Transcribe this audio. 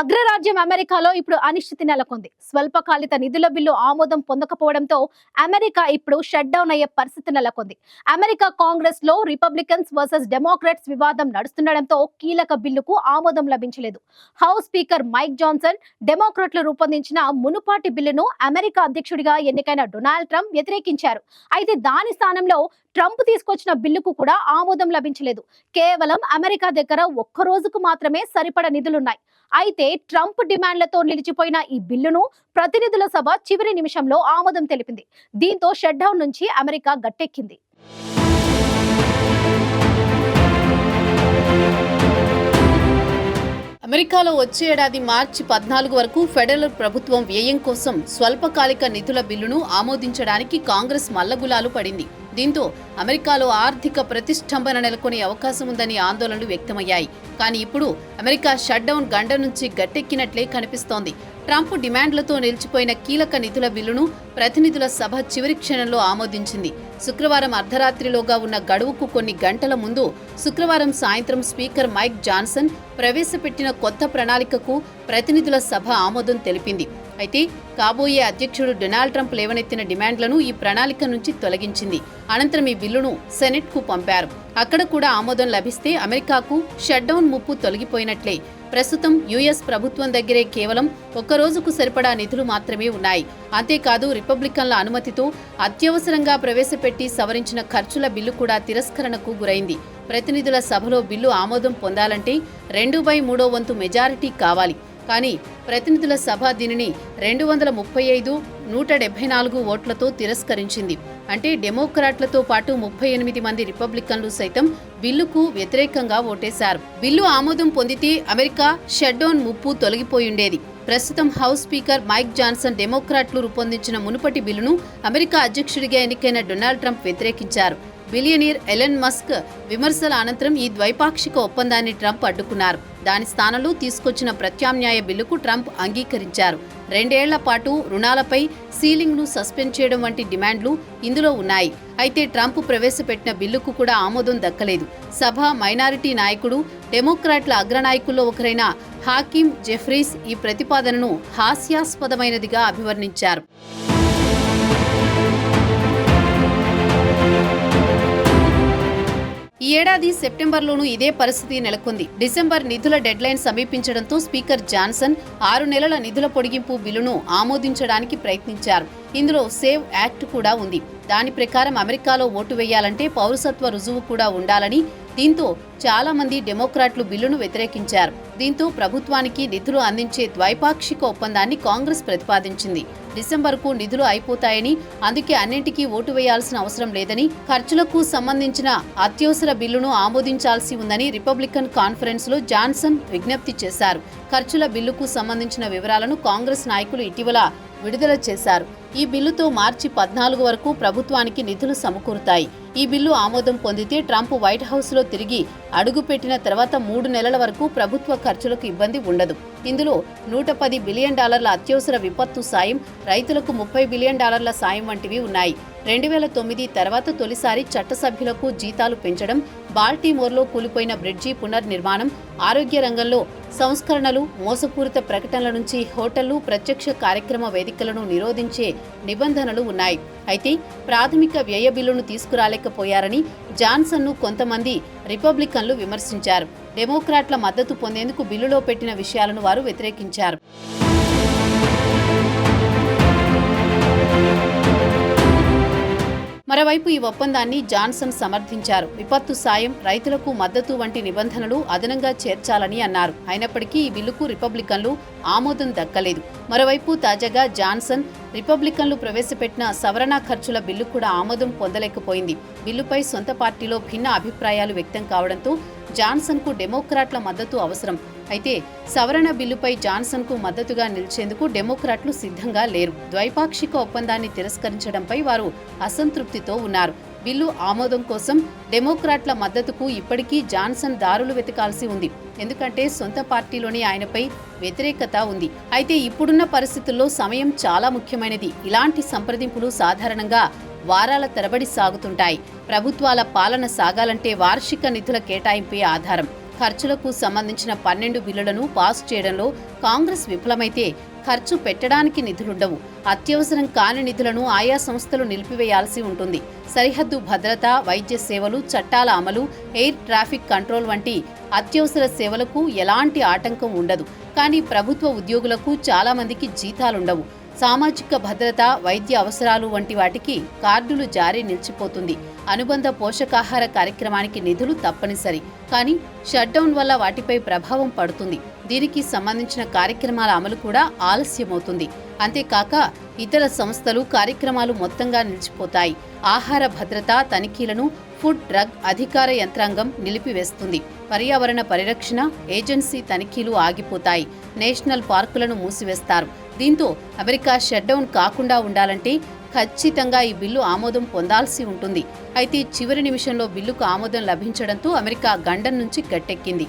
అగ్రరాజ్యం అమెరికాలో ఇప్పుడు అనిశ్చితి నెలకొంది. స్వల్పకాలిక నిధుల బిల్లు ఆమోదం పొందకపోవడంతో అమెరికా ఇప్పుడు షట్ డౌన్ అయ్యే పరిస్థితి నెలకొంది. అమెరికా కాంగ్రెస్లో రిపబ్లికన్స్ వర్సెస్ డెమోక్రాట్స్ వివాదం నడుస్తుండటంతో కీలక బిల్లుకు ఆమోదం లభించలేదు. హౌస్ స్పీకర్ మైక్ జాన్సన్ డెమోక్రాట్లు రూపొందించిన మునుపాటి బిల్లును అమెరికా అధ్యక్షుడిగా ఎన్నికైన డొనాల్డ్ ట్రంప్ వ్యతిరేకించారు. అయితే దాని స్థానంలో ట్రంప్ తీసుకొచ్చిన బిల్లుకు కూడా ఆమోదం లభించలేదు. కేవలం అమెరికా దగ్గర ఒక్క రోజుకు మాత్రమే సరిపడ నిధులున్నాయి. అయితే ట్రంప్ డిమాండ్లతో నిలిచిపోయిన ఈ బిల్లును ప్రతినిధుల సభ చివరి నిమిషంలో ఆమోదం తెలిపింది. దీంతో షట్ డౌన్ నుంచి అమెరికా గట్టెక్కింది. అమెరికాలో వచ్చే ఏడాది మార్చి పద్నాలుగు వరకు ఫెడరల్ ప్రభుత్వం వ్యయం కోసం స్వల్పకాలిక నిధుల బిల్లును ఆమోదించడానికి కాంగ్రెస్ మల్లగులాలు పడింది. దీంతో అమెరికాలో ఆర్థిక ప్రతిష్టంభన నెలకొనే అవకాశం ఉందని ఆందోళనలు వ్యక్తమయ్యాయి. కానీ ఇప్పుడు అమెరికా షట్డౌన్ గండ నుంచి గట్టెక్కినట్లే కనిపిస్తోంది. ట్రంప్ డిమాండ్లతో నిలిచిపోయిన కీలక నిధుల బిల్లును ప్రతినిధుల సభ చివరి క్షణంలో ఆమోదించింది. శుక్రవారం అర్ధరాత్రిలోగా ఉన్న గడువుకు కొన్ని గంటల ముందు శుక్రవారం సాయంత్రం స్పీకర్ మైక్ జాన్సన్ ప్రవేశపెట్టిన కొత్త ప్రణాళికకు ప్రతినిధుల సభ ఆమోదం తెలిపింది. అయితే కాబోయే అధ్యక్షుడు డొనాల్డ్ ట్రంప్ లేవనెత్తిన డిమాండ్లను ఈ ప్రణాళిక నుంచి తొలగించింది. అనంతరం ఈ బిల్లును సెనెట్కు పంపారు. అక్కడ కూడా ఆమోదం లభిస్తే అమెరికాకు షట్డౌన్ ముప్పు తొలగిపోయినట్లే. ప్రస్తుతం యుఎస్ ప్రభుత్వం దగ్గరే కేవలం ఒక్క రోజుకు సరిపడా నిధులు మాత్రమే ఉన్నాయి. అంతేకాదు రిపబ్లికన్ల అనుమతితో అత్యవసరంగా ప్రవేశపెట్టి సవరించిన ఖర్చుల బిల్లు కూడా తిరస్కరణకు గురైంది. ప్రతినిధుల సభలో బిల్లు ఆమోదం పొందాలంటే రెండు బై మూడో వంతు మెజారిటీ కావాలి. కానీ ప్రతినిధుల సభ దీనిని రెండు వందల ముప్పై ఐదు నూట డెబ్బై నాలుగు ఓట్లతో తిరస్కరించింది. అంటే డెమోక్రాట్లతో పాటు ముప్పై ఎనిమిది మంది రిపబ్లికన్లు సైతం బిల్లుకు వ్యతిరేకంగా ఓటేశారు. బిల్లు ఆమోదం పొందితే అమెరికా షట్డౌన్ ముప్పు తొలగిపోయుండేది. ప్రస్తుతం హౌస్ స్పీకర్ మైక్ జాన్సన్ డెమోక్రాట్లు రూపొందించిన మునుపటి బిల్లును అమెరికా అధ్యక్షుడిగా ఎన్నికైన డొనాల్డ్ ట్రంప్ వ్యతిరేకించారు. బిలియనీర్ ఎలన్ మస్క్ విమర్శల అనంతరం ఈ ద్వైపాక్షిక ఒప్పందాన్ని ట్రంప్ అడ్డుకున్నారు. దాని స్థానంలో తీసుకొచ్చిన ప్రత్యామ్నాయ బిల్లుకు ట్రంప్ అంగీకరించారు. రెండేళ్ళ పాటు రుణాలపై సీలింగ్ను సస్పెండ్ చేయడం వంటి డిమాండ్లు ఇందులో ఉన్నాయి. అయితే ట్రంప్ ప్రవేశపెట్టిన బిల్లుకు కూడా ఆమోదం దక్కలేదు. సభ మైనారిటీ నాయకుడు డెమోక్రాట్ల అగ్రనాయకుల్లో ఒకరైన హాకిమ్ జెఫ్రీస్ ఈ ప్రతిపాదనను హాస్యాస్పదమైనదిగా అభివర్ణించారు. ఈ ఏడాది సెప్టెంబర్లోనూ ఇదే పరిస్థితి నెలకొంది. డిసెంబర్ నిధుల డెడ్లైన్ సమీపించడంతో స్పీకర్ జాన్సన్ ఆరు నెలల నిధుల పొడిగింపు బిల్లును ఆమోదించడానికి ప్రయత్నించారు. ఇందులో సేవ్ యాక్ట్ కూడా ఉంది. దాని ప్రకారం అమెరికాలో ఓటు వేయాలంటే పౌరసత్వ రుజువు కూడా ఉండాలని దీంతో చాలా మంది డెమోక్రాట్లు బిల్లును వ్యతిరేకించారు. దీంతో ప్రభుత్వానికి నిధులు అందించే ద్వైపాక్షిక ఒప్పందాన్ని కాంగ్రెస్ ప్రతిపాదించింది. డిసెంబర్కు నిధులు అయిపోతాయని అందుకే అన్నింటికీ ఓటు వేయాల్సిన అవసరం లేదని ఖర్చులకు సంబంధించిన అత్యవసర బిల్లును ఆమోదించాల్సి ఉందని రిపబ్లికన్ కాన్ఫరెన్స్లో జాన్సన్ విజ్ఞప్తి చేశారు. ఖర్చుల బిల్లుకు సంబంధించిన వివరాలను కాంగ్రెస్ నాయకులు ఇటీవల విడుదల చేశారు. ఈ బిల్లుతో మార్చి పద్నాలుగు వరకు ప్రభుత్వానికి నిధులు సమకూరుతాయి. ఈ బిల్లు ఆమోదం పొందితే ట్రంప్ వైట్ హౌస్లో తిరిగి అడుగుపెట్టిన తర్వాత మూడు నెలల వరకు ప్రభుత్వ ఖర్చులకు ఇబ్బంది ఉండదు. ఇందులో నూట పది బిలియన్ డాలర్ల అత్యవసర విపత్తు సాయం రైతులకు ముప్పై బిలియన్ డాలర్ల సాయం వంటివి ఉన్నాయి. రెండు వేల తొమ్మిది తర్వాత తొలిసారి చట్టసభ్యులకు జీతాలు పెంచడం బాల్టీమోర్లో కూలిపోయిన బ్రిడ్జి పునర్నిర్మాణం ఆరోగ్య రంగంలో సంస్కరణలు మోసపూరిత ప్రకటనల నుంచి హోటళ్ళు ప్రత్యక్ష కార్యక్రమ వేదికలను నిరోధించే నిబంధనలు ఉన్నాయి. అయితే ప్రాథమిక వ్యయ బిల్లును తీసుకురాలేకపోయారని జాన్సన్ను కొంతమంది రిపబ్లికన్లు విమర్శించారు. డెమోక్రాట్ల మద్దతు పొందేందుకు బిల్లులో పెట్టిన విషయాలను వారు వ్యతిరేకించారు. మరోవైపు ఈ ఒప్పందాన్ని జాన్సన్ సమర్థించారు. విపత్తు సాయం రైతులకు మద్దతు వంటి నిబంధనలు అదనంగా చేర్చాలని అన్నారు. అయినప్పటికీ ఈ బిల్లుకు రిపబ్లికన్లు ఆమోదం దక్కలేదు. మరోవైపు తాజాగా జాన్సన్ రిపబ్లికన్లు ప్రవేశపెట్టిన సవరణ ఖర్చుల బిల్లు కూడా ఆమోదం పొందలేకపోయింది. బిల్లుపై సొంత పార్టీలో భిన్న అభిప్రాయాలు వ్యక్తం కావడంతో జాన్సన్కు డెమోక్రాట్ల మద్దతు అవసరం. అయితే సవరణ బిల్లుపై జాన్సన్కు మద్దతుగా నిలిచేందుకు డెమోక్రాట్లు సిద్ధంగా లేరు. ద్వైపాక్షిక ఒప్పందాన్ని తిరస్కరించడంపై వారు అసంతృప్తితో ఉన్నారు. బిల్లు ఆమోదం కోసం డెమోక్రాట్ల మద్దతుకు ఇప్పటికీ జాన్సన్ దారులు వెతకాల్సి ఉంది. ఎందుకంటే సొంత పార్టీలోనే ఆయనపై వ్యతిరేకత ఉంది. అయితే ఇప్పుడున్న పరిస్థితుల్లో సమయం చాలా ముఖ్యమైనది. ఇలాంటి సంప్రదింపులు సాధారణంగా వారాల తరబడి సాగుతుంటాయి. ప్రభుత్వాల పాలన సాగాలంటే వార్షిక నిధుల కేటాయింపే ఆధారం. ఖర్చులకు సంబంధించిన పన్నెండు బిల్లులను పాస్ చేయడంలో కాంగ్రెస్ విఫలమైతే ఖర్చు పెట్టడానికి నిధులుండవు. అత్యవసరం కాని నిధులను ఆయా సంస్థలు నిలిపివేయాల్సి ఉంటుంది. సరిహద్దు భద్రత వైద్య సేవలు చట్టాల అమలు ఎయిర్ ట్రాఫిక్ కంట్రోల్ వంటి అత్యవసర సేవలకు ఎలాంటి ఆటంకం ఉండదు. కానీ ప్రభుత్వ ఉద్యోగులకు చాలామందికి జీతాలుండవు. సామాజిక భద్రత వైద్య అవసరాలు వంటి వాటికి కార్డులు జారీ నిలిచిపోతుంది. అనుబంధ పోషకాహార కార్యక్రమానికి నిధులు తప్పనిసరి. కానీ షట్డౌన్ వల్ల వాటిపై ప్రభావం పడుతుంది. దీనికి సంబంధించిన కార్యక్రమాల అమలు కూడా ఆలస్యమవుతుంది. అంతేకాక ఇతర సంస్థలు కార్యక్రమాలు మొత్తంగా నిలిచిపోతాయి. ఆహార భద్రత తనిఖీలను ఫుడ్ డ్రగ్ అధికార యంత్రాంగం నిలిపివేస్తుంది. పర్యావరణ పరిరక్షణ ఏజెన్సీ తనిఖీలు ఆగిపోతాయి. నేషనల్ పార్కులను మూసివేస్తారు. దీంతో అమెరికా షట్డౌన్ కాకుండా ఉండాలంటే ఖచ్చితంగా ఈ బిల్లు ఆమోదం పొందాల్సి ఉంటుంది. అయితే చివరి నిమిషంలో బిల్లుకు ఆమోదం లభించడంతో అమెరికా గండం నుంచి గట్టెక్కింది.